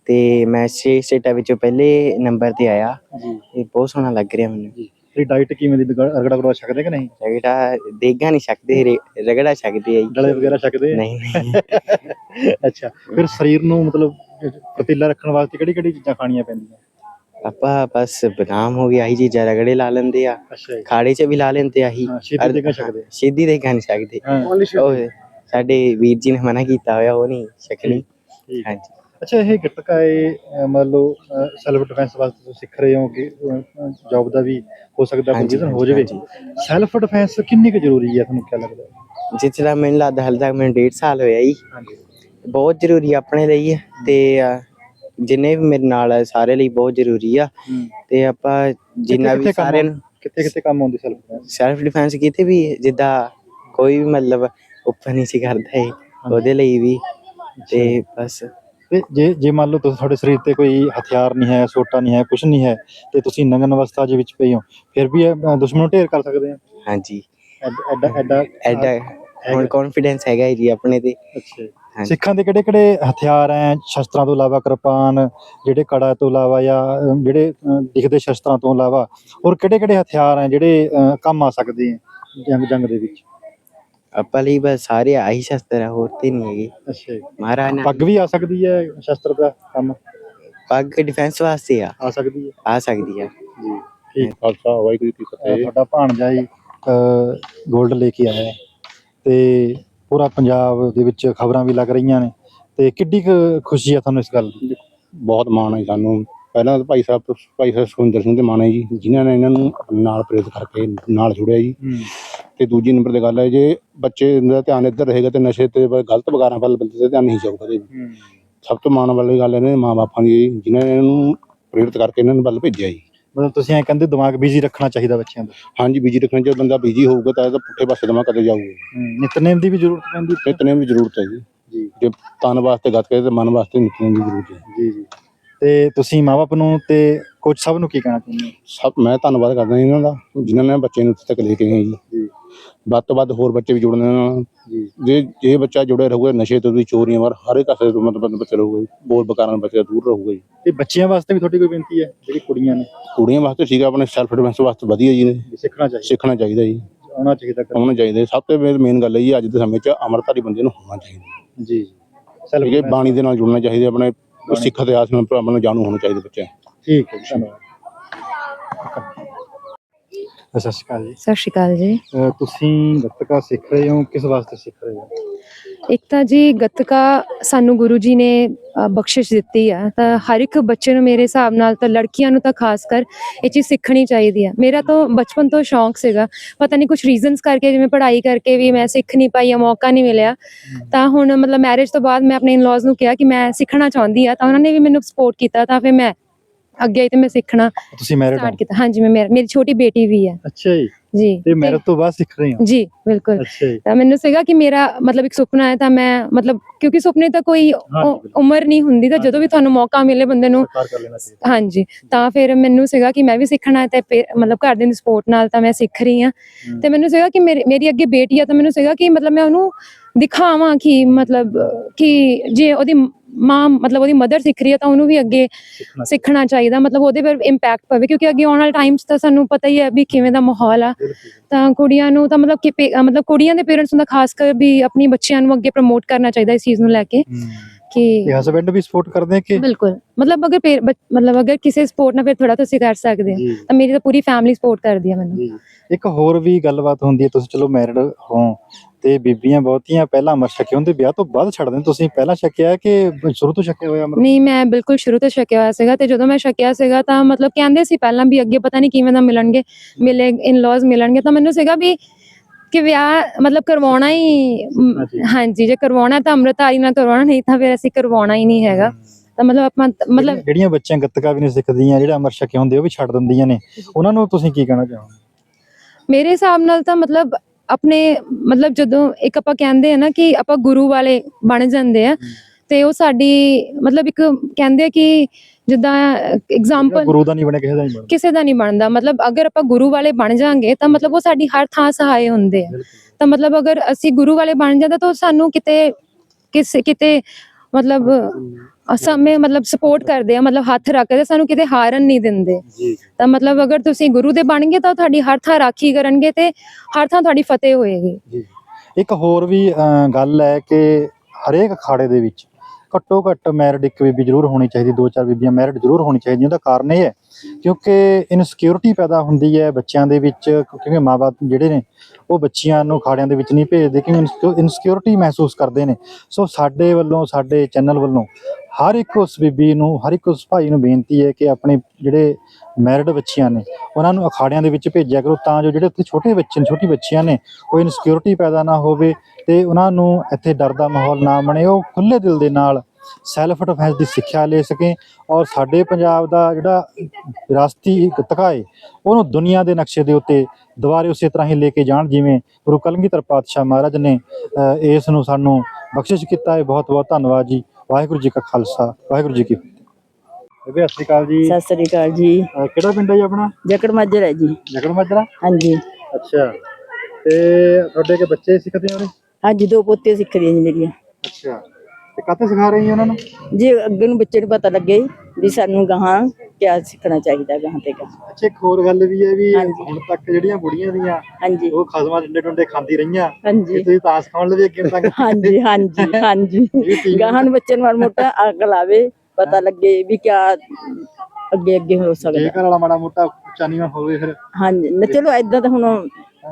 ਤੇ ਮੈਂ 6 ਸਟੇਟਾਂ ਵਿੱਚੋਂ ਪਹਿਲੇ ਨੰਬਰ ਤੇ ਆਇਆ। ਜੀ। ਇਹ ਬਹੁਤ ਸੋਹਣਾ ਲੱਗ ਰਿਹਾ ਮੈਨੂੰ। ਜੀ ਤੇਰੀ ਡਾਈਟ ਕਿਵੇਂ ਦੀ ਰਗੜਾ ਰਗੜਾ ਛਕਦੇ ਕਿ ਨਹੀਂ? ਰਗੜਾ ਦੇਗਾ ਨਹੀਂ ਸਕਦੇ ਰੇ- ਰਗੜਾ ਸਕਦੇ ਆ ਜੀ। ਡਲੇ ਵਗੈਰਾ ਛਕਦੇ ਆ? ਨਹੀਂ ਨਹੀਂ। ਅੱਛਾ ਫਿਰ ਸਰੀਰ ਨੂੰ ਮਤਲਬ ਪਤੀਲਾ ਰੱਖਣ ਵਾਸਤੇ ਕਿਹੜੀ ਕਿਹੜੀ ਚੀਜ਼ਾਂ ਖਾਣੀਆਂ ਪੈਂਦੀਆਂ? ਆਪਾਂ ਬਸ ਬਦਾਮ ਹੋ ਗਿਆ ਆਹੀ ਚੀਜ਼ਾਂ ਰਗੜੇ ਲਾ ਲੈਂਦੇ ਆ। ਅੱਛਾ ਜੀ। ਖਾੜੇ 'ਚ ਵੀ ਲਾ ਲੈਂਦੇ ਆਹੀ। ਹਾਂ, ਛੇਤੀ ਦੇਗਾ ਛਕਦੇ। ਸਿੱਧੀ ਦੇਗਾ ਨਹੀਂ ਸਕਦੇ ਹਾਂ। ਉਹ ਸਾਡੇ ਵੀਰ ਜੀ ਨੇ ਮਨਾ ਕੀਤਾ ਹੋਇਆ ਉਹ ਨਹੀਂ ਠੀਕ। ਹੈ। ਹਾਂਜੀ। ਅੱਛਾ ਇਹ ਗੱਤਕਾ ਇਹ ਅ, ਮੰਨ ਲਓ ਸੈਲਫ ਡਿਫੈਂਸ ਵਾਸਤੇ ਤੁਸੀਂ ਸਿੱਖ ਰਹੇ ਹੋ ਕਿ ਜੌਬ ਦਾ ਵੀ ਹੋ ਸਕਦਾ ਹਾਂਜੀ, ਪ੍ਰੋਵੀਜ਼ਨ ਹੋ ਹਾਂਜੀ, ਜਾਵੇ। ਸੈਲਫ ਡਿਫੈਂਸ ਕਿੰਨੀ ਕੁ ਜ਼ਰੂਰੀ ਹੈ ਤੁਹਾਨੂੰ ਕੀ ਲੱਗਦਾ ਹੈ? ਜਿਸ ਤਰ੍ਹਾਂ ਮੈਨੂੰ ਲੱਗਦਾ ਹਾਲੇ ਤੱਕ ਮੈਨੂੰ 1.5 ਸਾਲ ਹੋਇਆ ਜੀ। ਹਾਂਜੀ। ਬਹੁਤ ਜ਼ਰੂਰੀ ਆ ਆਪਣੇ ਲਈ ਤੇ ਅ, ਜਿੰਨੇ ਵੀ ਮੇਰੇ ਨਾਲ ਆ ਸਾਰੇ ਲਈ ਬਹੁਤ ਜ਼ਰੂਰੀ ਆ। ਤੇ ਆਪਾਂ ਜਿੰਨਾ ਵੀ ਸਾਰਿਆਂ ਨੂੰ ਕਿੱਥੇ ਕਿੱਥੇ ਕੰਮ ਆਉਂਦੀ ਸੈਲਫ ਡਿਫੈਂਸ ਸੈਲਫ ਡਿਫੈਂਸ ਕੀਤੇ ਵੀ ਜਿੱਦਾਂ ਕੋਈ ਵੀ ਮਤਲਬ ਉੱਪਰ ਨਹੀਂ ਸੀ ਕਰਦਾ ਹੈ ਉਹਦੇ ਲਈ ਵੀ। ਤੇ ਬਸ। ਤੇ ਜੇ ਜੇ ਮੰਨ ਲਓ ਤੁਸੀਂ ਤੁਹਾਡੇ ਸਰੀਰ ਤੇ ਕੋਈ ਹਥਿਆਰ ਨਹੀਂ ਹੈ ਸੋਟਾ ਨਹੀਂ ਹੈ ਕੁਝ ਨਹੀਂ ਹੈ ਤੇ ਤੁਸੀਂ ਨੰਗਨ ਅਵਸਥਾ ਦੇ ਵਿੱਚ ਪਏ ਹੋ ਫਿਰ ਵੀ ਇਹ, ਅ, ਦੁਸ਼ਮਣ ਨੂੰ ਢੇਰ ਕਰ ਸਕਦੇ ਆ ਹਾਂਜੀ ਐਡਾ ਐਡਾ ਐਡਾ ਹੁਣ ਕੌਨਫੀਡੈਂਸ ਹੈਗਾ ਜੀ ਆਪਣੇ ਤੇ ਅੱਛਾ ਜੀ। ਹਾਂਜੀ। ਸਿੱਖਾਂ ਦੇ ਕਿਹੜੇ ਕਿਹੜੇ ਹਥਿਆਰ ਹੈ ਸ਼ਸਤਰਾਂ ਤੋਂ ਇਲਾਵਾ ਕਿਰਪਾਨ ਜਿਹੜੇ ਕੜਾ ਤੋਂ ਇਲਾਵਾ ਜਾਂ ਅ, ਜਿਹੜੇ ਅ, ਦਿਖਦੇ ਸ਼ਸਤਰਾਂ ਤੋਂ ਇਲਾਵਾ ਹੋਰ ਕਿਹੜੇ ਕਿਹੜੇ ਹਥਿਆਰ ਹੈ ਜਿਹੜੇ ਅ, ਕੰਮ ਆ ਸਕਦੇ ਹੈ ਜੰਗ ਜੰਗ ਦੇ ਵਿੱਚ ਆਪਾਂ ਲਈ ਬਸ ਸਾਰੇ ਆਹੀ ਸ਼ਸਤਰ ਆ ਹੋਰ ਤੇ ਨਹੀਂ ਹੈਗੇ ਅੱਛਾ ਜੀ। ਮਹਾਰਾਜ ਨੇ ਪੱਗ ਵੀ ਆ ਸਕਦੀ ਹੈ ਸ਼ਸਤਰ ਦਾ ਕੰਮ ਪੱਗ ਡਿਫੈਂਸ ਵਾਸਤੇ ਆ ਆ ਸਕਦੀ ਹੈ ਆ ਸਕਦੀ ਆ ਜੀ ਠੀਕ ਖਾਲਸਾ ਵਾਹਿਗੁਰੂ ਜੀ ਕੀ ਫਤਿਹ ਤੁਹਾਡਾ ਭਾਣਜਾ ਜੀ 골ਡ ਲੈ ਕੇ ਆਇਆ ਹੈ ਤੇ ਪੂਰਾ ਪੰਜਾਬ ਦੇ ਵਿੱਚ ਖਬਰਾਂ ਵੀ ਲੱਗ ਰਹੀਆਂ ਨੇ ਤੇ ਕਿੱਡੀ ਕੁ ਖੁਸ਼ੀ ਆ ਤੁਹਾਨੂੰ ਇਸ ਗੱਲ ਦੀ ਬਹੁਤ ਮਾਣ ਹੈ ਸਾਨੂੰ ਪਹਿਲਾਂ ਤਾਂ ਭਾਈ ਸਾਹਿਬ ਭਾਈ ਸਾਹਿਬ ਸੁਖਿੰਦਰ ਸਿੰਘ ਦੇ ਮਾਣੇ ਜੀ ਜਿਨ੍ਹਾਂ ਨੇ ਇਹਨਾਂ ਨੂੰ ਨਾਲ ਪ੍ਰੇਰਿਤ ਕਰਕੇ ਨਾਲ ਜੁੜਿਆ ਜੀ ਤੇ ਦੂਜੀ ਨੰਬਰ ਤੇ ਗੱਲ ਹੈ ਜੇ ਬੱਚੇ ਦਾ ਧਿਆਨ ਇੱਧਰ ਰਹੇਗਾ ਤੇ ਨਸ਼ੇ ਤੇ ਬ- ਗਲਤ ਵਗਾਰਾਂ ਵੱਲ ਬੰਦੇ ਦਾ ਧਿਆਨ ਨਹੀਂ ਜਾਊਗਾ ਵੀ। ਸਭ ਤੋਂ ਮਾਣ ਵਾਲੀ ਗੱਲ ਇਹਨਾਂ ਦੇ ਮਾਂ-ਬਾਪਾਂ ਦੀ ਹੈ ਜੀ, ਜਿਨ੍ਹਾਂ ਨੇ ਇਹਨਾਂ ਨੂੰ ਪ੍ਰੇਰਿਤ ਕਰਕੇ ਇਹਨਾਂ ਨੂੰ ਵੱਲ ਭੇਜਿਆ ਜੀ। ਮਤਲਬ ਤੁਸੀਂ ਐਂ ਕਹਿੰਦੇ ਦਿਮਾਗ ਬਿਜ਼ੀ ਰੱਖਣਾ ਚਾਹੀਦਾ ਬੱਚਿਆਂ ਦਾ। ਹਾਂਜੀ ਬਿਜ਼ੀ ਰੱਖਣ ਜੇ ਬੰਦਾ ਬਿਜ਼ੀ ਹੋਊਗਾ ਤਾਂ ਇਹ ਤਾਂ ਪੁੱਠੇ ਪਾਸੇ ਦਮਾ ਕਦੇ ਜਾਊਗਾ ਨਿਤਨੇਮ ਦੀ ਵੀ ਜ਼ਰੂਰਤ ਪੈਂਦੀ ਹੈ। ਇਤਨੇ ਵੀ ਜ਼ਰੂਰਤ ਹੈ ਜੀ। ਜੀ। ਜੇ ਤਨ ਵਾਸਤੇ ਗੱਤਕੇ ਤੇ ਮਨ ਵਾਸਤੇ ਨਿਕਲਣ ਦੀ ਜ਼ਰੂਰਤ ਹੈ। ਜੀ ਜੀ। ਤੇ ਤੁਸੀਂ ਮਾਪੇ ਨੂੰ ਤੇ ਕੋਚ ਸਭ ਨੂੰ ਕੀ ਕਹਿਣਾ ਚਾਹੁੰਦੇ ਹੋ? ਸਭ ਮੈਂ ਧੰਨਵਾਦ ਕਰਦਾ ਜੀ ਇਹਨਾਂ ਦਾ ਜਿਨ੍ਹਾਂ ਨੇ ਬੱਚੇ ਨੂੰ ਇੱਥੇ ਤੱਕ ਲੈ ਕੇ ਆਏ ਜੀ। ਜੀ। ਵੱਧ ਤੋਂ ਵੱਧ ਹੋਰ ਬੱਚੇ ਵੀ ਜੁੜਨ ਨਾਲ ਜੀ। ਜੇ ਬੱਚਾ ਜੁੜਿਆ ਰਹੂਗਾ ਨਸ਼ੇ ਤੋਂ ਵੀ ਚੋਰੀਆਂ ਵਾਰ ਹਰ ਇੱਕ ਪਾਸੇ ਤੋਂ ਮਤਲਬ ਬੱਚਾ ਰਹੂਗਾ ਜੀ। ਬੋਲ ਬਕਾਰਾਂ ਬੱਚਾ ਦੂਰ ਰਹੂਗਾ ਜੀ। ਤੇ ਬੱਚਿਆਂ ਵਾਸਤੇ ਵੀ ਤੁਹਾਡੀ ਕੋਈ ਬੇਨਤੀ ਹੈ ਜਿਹੜੀ ਕੁੜੀਆਂ ਨੇ? ਕੁੜੀਆਂ ਵਾਸਤੇ ਠੀਕ ਆ ਆਪਣੇ ਸੈਲਫ ਡਿਫੈਂਸ ਵਾਸਤੇ ਵਧੀਆ ਜੀ ਨੇ। ਸਿੱਖਣਾ ਚਾਹੀਦਾ। ਸਿੱਖਣਾ ਚਾਹੀਦਾ ਜੀ। ਆਉਣਾ ਚਾਹੀਦਾ ਹੋਣਾ ਚਾਹੀਦਾ। ਸਭ ਤੋਂ ਮੇਨ ਗੱਲ ਹੈ ਜੀ ਅੱਜ ਦੇ ਸਮੇਂ 'ਚ ਅਮਰਤਾਰੀ ਬੰਦੇ ਨੂੰ ਹੋਣਾ ਚਾਹੀਦਾ। ਜੀ ਜੀ। ਠੀਕ ਹੈ ਬਾਣੀ ਦੇ ਨਾਲ ਜੁੜਨਾ ਚਾਹੀਦਾ ਆਪਣੇ ਸਿੱਖ ਇਤਿਹਾਸ ਨੂੰ ਜਾਣੂ ਹੋਣਾ ਚਾਹੀਦਾ ਬੱਚਾ ਠੀਕ ਹੈ ਧੰਨਵਾਦ। ਸਤਿ ਸ਼੍ਰੀ ਅਕਾਲ ਜੀ। ਸਤਿ ਸ਼੍ਰੀ ਅਕਾਲ ਜੀ। ਅਹ ਤੁਸੀਂ ਗੱਤਕਾ ਸਿੱਖ ਰਹੇ ਹੋ ਕਿਸ ਵਾਸਤੇ ਸਿੱਖ ਰਹੇ ਹੋ? ਇੱਕ ਤਾਂ ਜੀ ਗੱਤਕਾ ਸਾਨੂੰ ਗੁਰੂ ਜੀ ਨੇ ਅ, ਬਖਸ਼ਿਸ਼ ਦਿੱਤੀ ਆ। ਤਾਂ ਹਰ ਇੱਕ ਬੱਚੇ ਨੂੰ ਮੇਰੇ ਹਿਸਾਬ ਨਾਲ ਤਾਂ ਲੜਕੀਆਂ ਨੂੰ ਤਾਂ ਖਾਸ ਕਰ ਇਹ ਚੀਜ਼ ਸਿੱਖਣੀ ਚਾਹੀਦੀ ਆ। ਮੇਰਾ ਤਾਂ ਬਚਪਨ ਤੋਂ ਸ਼ੌਂਕ ਸੀਗਾ। ਪਤਾ ਨਹੀਂ ਕੁਝ ਰੀਜ਼ਨਸ ਕਰਕੇ ਜਿਵੇਂ ਪੜ੍ਹਾਈ ਕਰਕੇ ਵੀ ਮੈਂ ਸਿੱਖ ਨਹੀਂ ਪਾਈ ਜਾਂ ਮੌਕਾ ਨਹੀਂ ਮਿਲਿਆ। ਤਾਂ ਹੁਣ ਮਤਲਬ ਮੈਰਿਜ ਤੋਂ ਬਾਅਦ ਮੈਂ ਆਪਣੇ ਇਨ-ਲॉज ਨੂੰ ਕਿਹਾ ਕਿ ਮੈਂ ਸਿੱਖਣਾ ਚਾਹੁੰਦੀ ਆ। ਤਾਂ ਉਹਨਾਂ ਨੇ ਵੀ ਮੈਨੂੰ ਸਪੋਰਟ ਕੀਤਾ ਤਾਂ ਫਿਰ ਮੈਂ ਅੱਗੇ ਤੇ ਮੈਂ ਸਿੱਖਣਾ। ਤੁਸੀਂ ਮੈਰਿਡ ਹੋ? ਸਟਾਰਟ ਕੀਤਾ। ਹਾਂਜੀ ਮੈਂ ਮੇਰੀ ਛੋਟੀ ਬੇਟੀ ਵੀ ਹੈ। ਅੱਛਾ ਜੀ। ਜੀ। ਤੇ ਮੈਰਿਜ ਤੋਂ ਬਾਅਦ ਸਿੱਖ ਰਹੇ ਹੋ? ਜੀ ਬਿਲਕੁਲ। ਅੱਛਾ ਜੀ। ਤਾਂ ਮੈਨੂੰ ਸੀਗਾ ਕਿ ਮੇਰਾ ਮਤਲਬ ਇੱਕ ਸੁਪਨਾ ਹੈ ਤਾਂ ਮੈਂ ਮਤਲਬ ਕਿਉਂਕਿ ਸੁਪਨੇ ਤਾਂ ਕੋਈ ਉ- ਬਿਲਕੁਲ। ਉਮਰ ਨਹੀਂ ਹੁੰਦੀ ਤਾਂ ਜਦੋਂ ਵੀ ਤੁਹਾਨੂੰ ਮੌਕਾ ਮਿਲੇ ਬੰਦੇ ਨੂੰ ਸਾਕਾਰ ਕਰ ਲੈਣਾ ਚਾਹੀਦਾ। ਹਾਂਜੀ। ਤਾਂ ਫਿਰ ਮੈਨੂੰ ਸੀਗਾ ਕਿ ਮੈਂ ਵੀ ਸਿੱਖਣਾ ਹੈ ਤੇ ਮਤਲਬ ਘਰ ਦੀ ਸਪੋਰਟ ਨਾਲ ਤਾਂ ਮੈਂ ਸਿੱਖ ਰਹੀ ਹਾਂ। ਹਮ। ਤੇ ਮੈਨੂੰ ਸੀਗਾ ਕਿ ਮੇਰੀ ਮੇਰੀ ਅੱਗੇ ਬੇਟੀ ਆ ਤਾਂ ਮੈਨੂੰ ਸੀਗਾ ਕਿ ਮਤਲਬ ਮੈਂ ਉਹਨੂੰ ਦਿਖਾਵਾਂ ਕਿ ਮਤਲਬ ਕਿ ਜੇ ਉਹਦੀ ਮਾਂ ਮਤਲਬ ਉਹਦੀ ਮਦਰ ਸਿੱਖ ਰਹੀ ਹੈ ਤਾਂ ਉਹਨੂੰ ਵੀ ਅੱਗੇ ਸਿੱਖਣਾ ਚਾਹੀਦਾ। ਮਤਲਬ ਉਹਦੇ ਪਰ ਇੰਪੈਕਟ ਪਵੇ ਕਿਉਂਕਿ ਅੱਗੇ ਆਉਣ ਵਾਲੇ ਟਾਈਮਸ ਤਾਂ ਸਾਨੂੰ ਪਤਾ ਹੀ ਹੈ ਵੀ ਕਿਵੇਂ ਦਾ ਮਾਹੌਲ ਆ। ਤਾਂ ਕੁੜੀਆਂ ਨੂੰ ਤਾਂ ਮਤਲਬ ਕਿ ਪੇ- ਮਤਲਬ ਕੁੜੀਆਂ ਦੇ ਪੇਰੈਂਟਸ ਨੂੰ ਤਾਂ ਖਾਸ ਕਰ ਵੀ ਆਪਣੀ ਬੱਚਿਆਂ ਨੂੰ ਅੱਗੇ ਪ੍ਰਮੋਟ ਕਰਨਾ ਚਾਹੀਦਾ ਇਸ ਚੀਜ਼ ਨੂੰ ਲੈ ਕੇ। ਕਿ ਤੇ ਹਸਬੰਡ ਵੀ ਸਪੋਰਟ ਕਰਦੇ ਆ ਕਿ? ਬਿਲਕੁਲ। ਮਤਲਬ ਅਗਰ ਬੱਚ- ਮਤਲਬ ਅਗਰ ਕਿਸੇ ਸਪੋਰਟ ਨਾਲ ਫਿਰ ਥੋੜਾ ਤੁਸੀਂ ਕਰ ਸਕਦੇ ਹੋ। ਜੀ। ਤਾਂ ਮੇਰੀ ਤਾਂ ਪੂਰੀ ਫੈਮਿਲੀ ਸਪੋਰਟ ਕਰਦੀ ਹੈ ਮੈਨੂੰ। ਜੀ। ਇੱਕ ਹੋਰ ਵੀ ਗੱਲਬਾਤ ਹੁੰਦੀ ਹੈ ਤੁਸੀਂ ਚਲੋ ਮੈਰਿਡ ਹੋ। ਤੇ ਬੀਬੀਆਂ ਬਹੁਤੀਆਂ ਪਹਿਲਾਂ ਅਮਰ ਛਕੇ ਹੁੰਦੇ ਵਿਆਹ ਤੋਂ ਬਾਅਦ ਛੱਡਦੇ ਨੇ। ਤੁਸੀਂ ਪਹਿਲਾਂ ਛਕਿਆ ਕਿ ਸ਼ੁਰੂ ਤੋਂ ਛਕਿਆ ਹੋਇਆ ਅਮਰ? ਨਹੀਂ ਮੈਂ ਬਿਲਕੁਲ ਸ਼ੁਰੂ ਤੋਂ ਛਕਿਆ ਹੋਇਆ ਸੀਗਾ ਤੇ ਜਦੋਂ ਮੈਂ ਛਕਿਆ ਸੀਗਾ ਤਾਂ ਮਤਲਬ ਕਹਿੰਦੇ ਸੀ ਪਹਿਲਾਂ ਵੀ ਅੱਗੇ ਪਤਾ ਨਹੀਂ ਕਿਵੇਂ ਦਾ ਮਿਲਣਗੇ ਮਿਲੇ ਇਨ-ਲॉज ਮਿਲਣਗੇ ਤਾਂ ਮੈਨੂੰ ਸੀਗਾ ਵੀ ਕਿ ਵਿਆਹ ਮਤਲਬ ਕਰਵਾਉਣਾ ਹੀ ਮ, ਹਾਂਜੀ। ਹਾਂਜੀ ਜੇ ਕਰਵਾਉਣਾ ਤਾਂ ਅੰਮ੍ਰਿਤਧਾਰੀ ਨਾਲ ਕਰਵਾਉਣਾ ਨਹੀਂ ਤਾਂ ਫਿਰ ਅਸੀਂ ਕਰਵਾਉਣਾ ਹੀ ਨਹੀਂ ਹੈਗਾ। ਤਾਂ ਮਤਲਬ ਆਪਾਂ ਮਤਲਬ ਜਿਹੜੀਆਂ- ਜਿਹੜੀਆਂ ਬੱਚੀਆਂ ਗੱਤਕਾ ਵੀ ਨਹੀਂ ਸਿੱਖਦੀਆਂ ਜਿਹੜਾ ਅਮਰ ਛਕੇ ਹੁੰਦੇ ਉਹ ਵੀ ਛੱਡ ਦਿੰਦੀਆਂ ਨੇ। ਉਹਨਾਂ ਨੂੰ ਤੁਸੀਂ ਕੀ ਕਹਿਣਾ ਚਾਹੋਗੇ? ਮੇਰੇ ਹਿਸਾਬ ਨਾਲ ਤਾਂ ਮਤਲਬ ਆਪਣੇ ਮਤਲਬ ਜਦੋਂ ਇੱਕ ਆਪਾਂ ਕਹਿੰਦੇ ਆ ਨਾ ਕਿ ਆਪਾਂ ਗੁਰੂ ਵਾਲੇ ਬਣ ਜਾਂਦੇ ਆ ਤੇ ਉਹ ਸਾਡੀ ਮਤਲਬ ਇੱਕ ਕਹਿੰਦੇ ਆ ਕਿ ਜਿੱਦਾਂ ਐਗਜ਼ਾਮਪਲ ਗੁਰੂ ਦਾ ਨਹੀਂ ਬਣਿਆ ਕਿਸੇ ਦਾ ਨਹੀਂ ਬਣਦਾ ਕਿਸੇ ਦਾ ਨਹੀਂ ਬਣਦਾ। ਮਤਲਬ ਅਗਰ ਆਪਾਂ ਗੁਰੂ ਵਾਲੇ ਬਣ ਜਾਾਂਗੇ ਤਾਂ ਮਤਲਬ ਉਹ ਸਾਡੀ ਹਰ ਥਾਂ ਸਹਾਏ ਹੁੰਦੇ ਆ। ਤਾਂ ਮਤਲਬ ਅਗਰ ਅਸੀਂ ਗੁਰੂ ਵਾਲੇ ਬਣ ਜਾਂਦੇ ਤਾਂ ਸਾਨੂੰ ਕਿਤੇ ਕਿਸੇ ਕਿਤੇ ਮਤਲਬ ਸਮੇਂ ਮਤਲਬ ਸਪੋਰਟ ਕਰਦੇ ਆ ਮਤਲਬ ਹੱਥ ਰੱਖਦੇ ਸਾਨੂੰ ਕਿਤੇ ਹਾਰਨ ਨਹੀਂ ਦਿੰਦੇ। ਜੀ ਤਾਂ ਮਤਲਬ ਅਗਰ ਤੁਸੀਂ ਗੁਰੂ ਦੇ ਬਣ ਗਏ ਤਾਂ ਤੁਹਾਡੀ ਹਰ ਥਾਂ ਰਾਖੀ ਕਰਨਗੇ ਤੇ ਹਰ ਥਾਂ ਤੁਹਾਡੀ ਫਤਿਹ ਹੋਏਗੀ। ਜੀ ਇੱਕ ਹੋਰ ਵੀ ਗੱਲ ਹੈ ਕਿ ਹਰੇਕ ਅਖਾੜੇ ਦੇ ਵਿੱਚ ਘੱਟੋ ਘੱਟ ਮੈਰਿਡ ਇੱਕ ਬੀਬੀ ਜ਼ਰੂਰ ਹੋਣੀ ਚਾਹੀਦੀ ਦੋ ਚਾਰ ਬੀਬੀਆਂ ਮੈਰਿਡ ਜ਼ਰੂਰ ਹੋਣੀ ਚਾਹੀਦੀਆਂ ਉਹਦਾ ਕਾਰਨ ਇਹ ਹੈ ਕਿਉਂਕਿ ਇਨਸਿਕਿਉਰਿਟੀ ਪੈਦਾ ਹੁੰਦੀ ਹੈ ਬੱਚਿਆਂ ਦੇ ਵਿੱਚ, ਕਿਉਂਕਿ ਮਾਪੇ ਜਿਹੜੇ ਨੇ, ਉਹ ਬੱਚਿਆਂ ਨੂੰ ਖਾੜਿਆਂ ਦੇ ਵਿੱਚ ਨਹੀਂ ਭੇਜਦੇ ਕਿਉਂਕਿ ਇਨਸਿਕਿਉਰਿਟੀ ਮਹਿਸੂਸ ਕਰਦੇ ਨੇ। ਸੋ ਸਾਡੇ ਵੱਲੋਂ, ਸਾਡੇ ਚੈਨਲ ਵੱਲੋਂ ਹਰ ਇੱਕ ਉਸ ਬੀਬੀ ਨੂੰ, ਹਰ ਇੱਕ ਉਸ ਭਾਈ ਨੂੰ ਬੇਨਤੀ ਹੈ ਕਿ ਆਪਣੇ ਜਿਹੜੇ ਮੈਰਿਡ ਬੱਚੀਆਂ ਨੇ, ਉਹਨਾਂ ਨੂੰ ਅਖਾੜਿਆਂ ਦੇ ਵਿੱਚ ਭੇਜਿਆ ਕਰੋ ਤਾਂ ਜੋ ਜਿਹੜੇ ਉੱਥੇ ਛੋਟੇ ਬੱਚੇ ਨੇ ਛੋਟੀ ਬੱਚੀਆਂ ਨੇ, ਉਹ ਇਨਸਿਕਿਉਰਿਟੀ ਪੈਦਾ ਨਾ ਹੋਵੇ ਤੇ ਉਹਨਾਂ ਨੂੰ ਇੱਥੇ ਡਰ ਦਾ ਮਾਹੌਲ ਨਾ ਬਣੇ, ਉਹ ਖੁੱਲੇ ਦਿਲ ਦੇ ਨਾਲ ਸੈਲਫ ਡਿਫੈਂਸ ਦੀ ਸਿੱਖਿਆ ਲੈ ਸਕੇ ਔਰ ਸਾਡੇ ਪੰਜਾਬ ਦਾ ਜਿਹੜਾ ਵਿਰਾਸਤੀ ਗੱਤਕਾ ਹੈ ਉਹਨੂੰ ਦੁਨੀਆ ਦੇ ਨਕਸ਼ੇ ਦੇ ਉੱਤੇ ਦੁਬਾਰੇ ਉਸੇ ਤਰ੍ਹਾਂ ਹੀ ਲੈ ਕੇ ਜਾਣ ਜਿਵੇਂ ਗੁਰੂ ਕਲਗੀਧਰ ਪਾਤਸ਼ਾਹ ਮਹਾਰਾਜ ਨੇ ਇਸ ਨੂੰ ਸਾਨੂੰ ਬਖਸ਼ਿਸ਼ ਕੀਤਾ ਹੈ। ਬਹੁਤ ਬਹੁਤ ਧੰਨਵਾਦ ਜੀ। ਵਾਹਿਗੁਰੂ ਜੀ ਕਾ ਖਾਲਸਾ। ਵਾਹਿਗੁਰੂ ਜੀ ਕੀ ਬੇਬੇ ਸਤਿ ਸ਼੍ਰੀ ਅਕਾਲ ਜੀ। ਸਤਿ ਸ੍ਰੀ ਅਕਾਲ ਜੀ। ਕਿਹੜਾ ਪਿੰਡ ਹੈ ਜੀ ਆਪਣਾ? ਜਕੜ ਮਾਜਰ ਹੈ ਜੀ। ਜਗੜ ਮਾਜਰਾ? ਹਾਂਜੀ। ਅੱਛਾ। ਤੇ ਤੁਹਾਡੇ ਕੇ ਬੱਚੇ ਸਿੱਖਦੇ ਹੋ ਹਾਂਜੀ ਦੋ ਪੋਤੇ ਸਿੱਖਦੀਆਂ ਜੀ ਮੇਰੀਆਂ। ਅੱਛਾ। ਤੇ ਕਾਤੇ ਸਿਖਾ ਰਹੇ ਹੋ ਉਹਨਾਂ ਨੂੰ? ਜੀ ਅੱਗੇ ਨੂੰ ਬੱਚੇ ਨੂੰ ਪਤਾ ਲੱਗੇ ਵੀ ਸਾਨੂੰ ਗਾਹਾਂ ਕਿਆ ਸਿੱਖਣਾ ਚਾਹੀਦਾ ਗਾਹਾਂ ਤੇ ਗਾਹਾਂ। ਅੱਛਾ ਇੱਕ ਹੋਰ ਗੱਲ ਵੀ ਹੈ ਵੀ ਹਾਂਜੀ। ਹੁਣ ਤੱਕ ਜਿਹੜੀਆਂ ਬੁੜੀਆਂ ਦੀਆਂ ਹਾਂਜੀ। ਉਹ ਖਸਮਾਂ ਡੰਡੇ ਡੰਡੇ ਖਾਂਦੀ ਰਹੀਆਂ ਤੇ ਹਾਂਜੀ ਤੁਸੀਂ ਤਾਸ ਖਾਣ ਲਈ ਅੱਗੇ ਤੱਕ ਹਾਂਜੀ ਹਾਂਜੀ ਹਾਂਜੀ। ਗਾਹਾਂ ਨੂੰ ਬੱਚੇ ਨੂੰ ਮਾੜਾ ਮੋਟਾ ਅਕਲ ਆਵੇ ਪਤਾ ਲੱਗੇ ਵੀ ਕਿਆ ਅੱਗੇ ਅੱਗੇ ਹੋ ਸਕਦਾ। ਘਰ ਵਾਲਾ ਮਾੜਾ ਮੋਟਾ ਉੱਚਾ ਨੀਵਾਂ ਹੋਵੇ ਫਿਰ। ਹਾਂਜੀ ਨਾ ਚਲੋ ਐਦਾਂ ਤਾਂ ਹੁਣ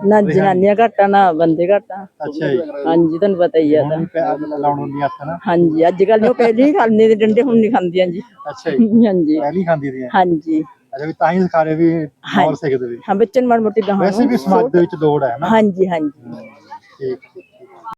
ਨਾ ਜਨਾਨੀਆਂ ਘੱਟਾ ਨਾ ਬੰਦੇ ਘੱਟਾ। ਅੱਛਾ ਜੀ। ਹਾਂਜੀ ਤੁਹਾਨੂੰ ਪਤਾ ਹੀ ਆ ਤਾਂ। ਲਾਉਣ ਹੁੰਦੀ ਹੱਥ ਨਾ ਹਾਂਜੀ ਅੱਜ ਕੱਲ ਉਹ ਪਹਿਲੇ ਖਾਂਦੇ ਦੇ ਡੰਡੇ ਹੁਣ ਨਹੀਂ ਖਾਂਦੀਆਂ ਜੀ। ਅੱਛਾ ਜੀ। ਹਾਂਜੀ। ਪਹਿਲੀ ਖਾਂਦੀ ਰਹੀ ਹਾਂਜੀ। ਅੱਛਾ ਵੀ ਤਾਂ ਹੀ ਸਿਖਾ ਰਹੇ ਵੀ ਹਾਂ। ਮੌਲ ਸਿੱਖਦੇ ਵੀ। ਹਾਂ ਬੱਚਨ ਮਰ ਮੋਟੀ ਗਾਹਾਂ ਵੈਸੇ ਵੀ ਸਮਾਜ ਦੇ ਵਿੱਚ ਲੋੜ ਹੈ ਨਾ ਹਾਂਜੀ ਹਾਂਜੀ। ਠੀਕ।